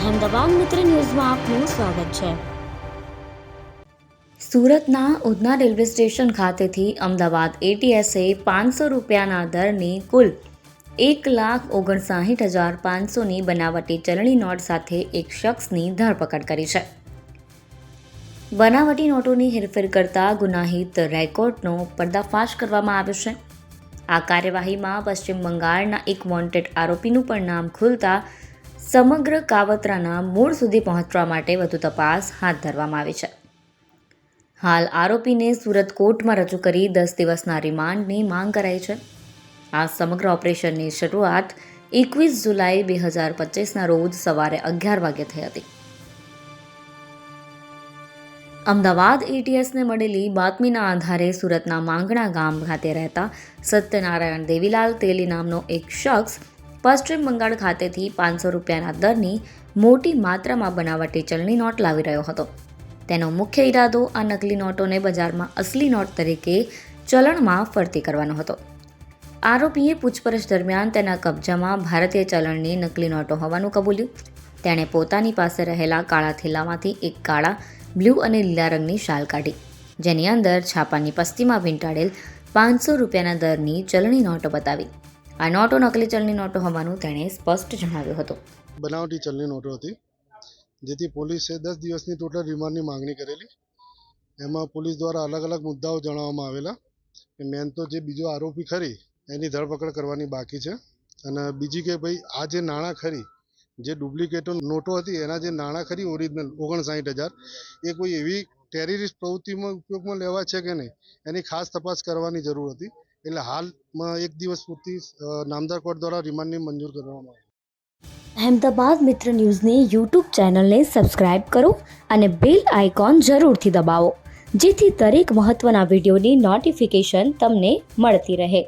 અહેમદાબાદ મિત્ર ન્યૂઝમાં આપનું સ્વાગત છે. સુરતના ઉધના રેલવે સ્ટેશન ખાતેથી અમદાવાદ એટીએસે પાંચસો રૂપિયાના દરની કુલ એક લાખ ઓગણસાઠ હજાર પાંચસોની બનાવટી ચલણી નોટ સાથે એક શખ્સની ધરપકડ કરી છે. બનાવટી નોટોની હેરફેર કરતા ગુનાહિત રેકોર્ડનો પર્દાફાશ કરવામાં આવ્યો છે. આ કાર્યવાહીમાં પશ્ચિમ બંગાળના એક વોન્ટેડ આરોપીનું પણ નામ ખુલતા સમગ્ર કાવતરાના મૂળ સુધી પહોંચવા માટે વધુ તપાસ હાથ ધરવામાં આવી છે. હાલ આરોપીને સુરત કોર્ટમાં રજૂ કરી દસ દિવસના રિમાન્ડની માંગ કરાઈ છે. આ સમગ્ર ઓપરેશનની શરૂઆત એકવીસ જુલાઈ બે હજાર પચીસના રોજ સવારે અગિયાર વાગે થઈ હતી. અમદાવાદ એટીએસને મળેલી બાતમીના આધારે સુરતના માંગણા ગામ ખાતે રહેતા સત્યનારાયણ દેવીલાલ તેલી નામનો એક શખ્સ પશ્ચિમ બંગાળ ખાતેથી પાંચસો રૂપિયાના દરની મોટી માત્રામાં બનાવટી ચલણી નોટ લાવી રહ્યો હતો. તેનો મુખ્ય ઈરાદો આ નકલી નોટોને બજારમાં અસલી નોટ તરીકે ચલણમાં ફરતી કરવાનો હતો. આરોપીએ પૂછપરછ દરમિયાન તેના કબજામાં ભારતીય ચલણની નકલી નોટો હોવાનું કબૂલ્યું. તેણે પોતાની પાસે રહેલા કાળા થેલામાંથી એક કાળા, બ્લુ અને લીલા રંગની શાલ કાઢી, જેની અંદર છાપાની પસ્તીમાં વીંટાળેલ પાંચસો રૂપિયાના દરની ચલણી નોટો બતાવી આ નોટો નકલી ચલની નોટો હોવાનું તેણે સ્પષ્ટ જણાવ્યું હતું. બનાવટી ચલની નોટો હતી, જેથી પોલીસે દસ દિવસની ટોટલ રિમાન્ડની માંગણી કરેલી. એમાં પોલીસ દ્વારા અલગ અલગ મુદ્દાઓ જણાવવામાં આવેલા મેન તો જે બીજો આરોપી ખરી, એની ધરપકડ કરવાની બાકી છે. અને બીજી કે ભાઈ, આ જે નાણાં ખરી, જે ડુપ્લિકેટો નોટો હતી, એના જે નાણાં ખરી ઓરિજિનલ ઓગણસાઠ હજાર, એ કોઈ એવી ટેરરિસ્ટ પ્રવૃત્તિમાં ઉપયોગમાં લેવા છે કે નહીં, એની ખાસ તપાસ કરવાની જરૂર હતી. એટલે હાલમાં એક દિવસ પૂરતી નામદાર કોર્ટ દ્વારા રિમાન્ડની મંજૂર કરવામાં આવી. અહેમદાબાદ મિત્ર ન્યૂઝની યુટ્યુબ ચેનલને સબસ્ક્રાઇબ કરો અને બેલ આઇકોન જરૂરથી દબાવો, જેથી દરેક મહત્ત્વના વિડીયોની નોટિફિકેશન તમને મળતી રહે.